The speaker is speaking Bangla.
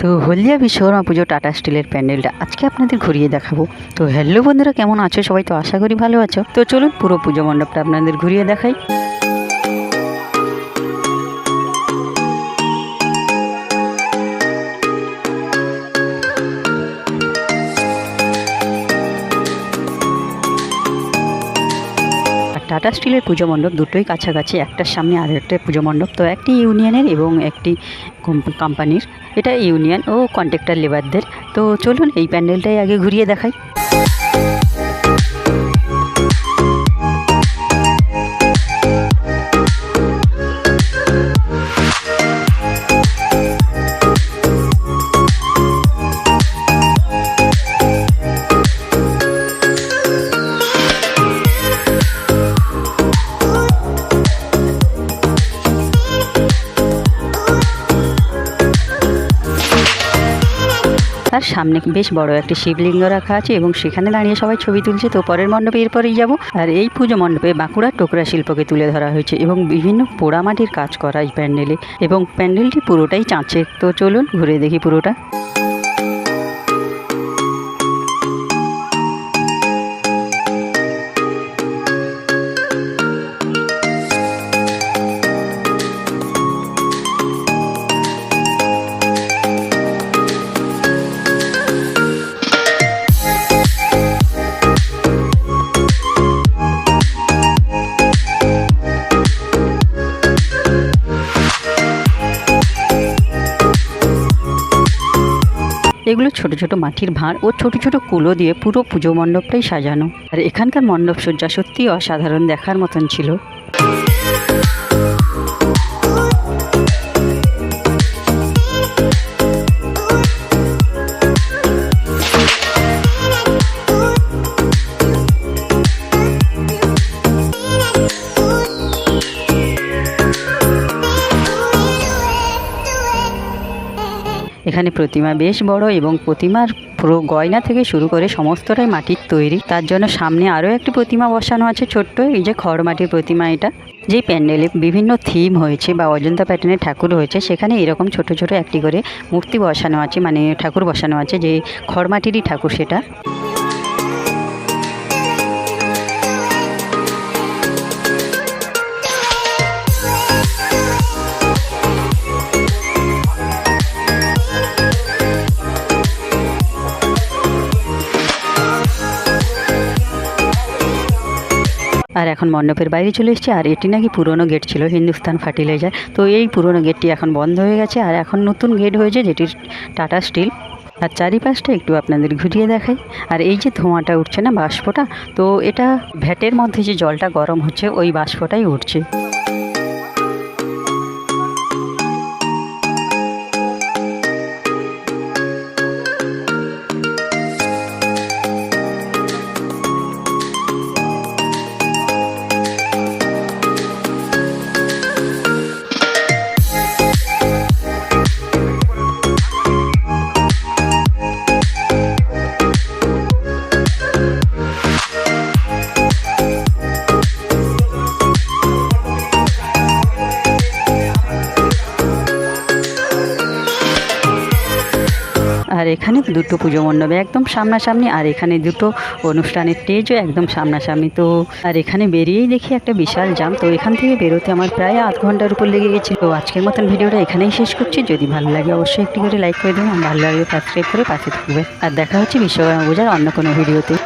তো হলদিয়া বিশ্বকর্মা পুজো টাটা স্টিলের প্যান্ডেলটা আজকে আপনাদের ঘুরিয়ে দেখাবো। তো হ্যালো বন্ধুরা, কেমন আছো? সবাই তো আশা করি ভালো আছো। তো চলুন পুরো পুজো মণ্ডপটা আপনাদের ঘুরিয়ে দেখাই। টাটা স্টিলের পুজো মণ্ডপ দুটোই কাছাকাছি একটার সামনে আর একটা পুজো মণ্ডপ। তো একটি ইউনিয়নের এবং একটি কোম্প- কোম্পানির। এটা ইউনিয়ন ও কন্ট্রাক্টর লেবারদের। তো চলুন এই প্যান্ডেলটাই আগে ঘুরিয়ে দেখাই। তার সামনে বেশ বড় একটি শিবলিঙ্গ রাখা আছে এবং সেখানে দাঁড়িয়ে সবাই ছবি তুলছে। তো পরের মণ্ডপে এরপরেই যাব। আর এই পুজো মণ্ডপে বাঁকুড়ার টোকরা শিল্পকে তুলে ধরা হয়েছে এবং বিভিন্ন পোড়ামাটির কাজ করা এই প্যান্ডেলে। এবং প্যান্ডেলটি পুরোটাই চাঁচের। তো চলুন ঘুরে দেখি পুরোটা। এগুলো ছোট ছোট মাটির ভাঁড় ও ছোট ছোট কুলো দিয়ে পুরো পুজো মণ্ডপটাই সাজানো। আর এখানকার মণ্ডপ সজ্জা সত্যি অসাধারণ দেখার মতন ছিল। এখানে প্রতিমা বেশ বড় এবং প্রতিমার পুরো গয়না থেকে শুরু করে সমস্তটাই মাটির তৈরি। তার জন্য সামনে আরও একটি প্রতিমা বসানো আছে ছোট্ট, এই যে খড় মাটির প্রতিমা এটা। যেই প্যান্ডেলে বিভিন্ন থিম হয়েছে বা অজন্তা প্যাটার্নের ঠাকুর হয়েছে, সেখানে এরকম ছোট ছোট একটি করে মূর্তি বসানো আছে মানে ঠাকুর বসানো আছে, যে খড় মাটিরই ঠাকুর সেটা। আর এখন মণ্ডপের বাইরে চলে এসেছে, আর এটি নাকি পুরনো গেট ছিল, হিন্দুস্তান ফার্টিলাইজার তো এই পুরনো গেটটি এখন বন্ধ হয়ে গেছে, আর এখন নতুন গেট হয়েছে যেটি টাটা স্টিল। আর চারিপাশটা একটু আপনাদের ঘুরিয়ে দেখাই। আর এই যে ধোঁয়াটা উঠছে না বাষ্পটা, তো এটা ভ্যাটের মধ্যে যে জলটা গরম হচ্ছে, ওই বাষ্পটাই উঠছে। এখানে দুটো পুজো মণ্ডপে একদম সামনাসামনি, আর এখানে দুটো অনুষ্ঠানের স্টেজও একদম সামনাসামনি। তো আর এখানে বেরিয়েই দেখি একটা বিশাল জাম তো এখান থেকে বেরোতে আমার প্রায় আধ ঘণ্টার উপর লেগে গেছে। তো আজকের মতন ভিডিওটা এখানেই শেষ করছি। যদি ভালো লাগে অবশ্যই একটি করে লাইক করে দেবেন ভালো লাগলে সাবস্ক্রাইব করে পাশে থাকবে আর দেখা হচ্ছে বিশ্বকর্মা পূজার অন্য কোনো ভিডিওতে।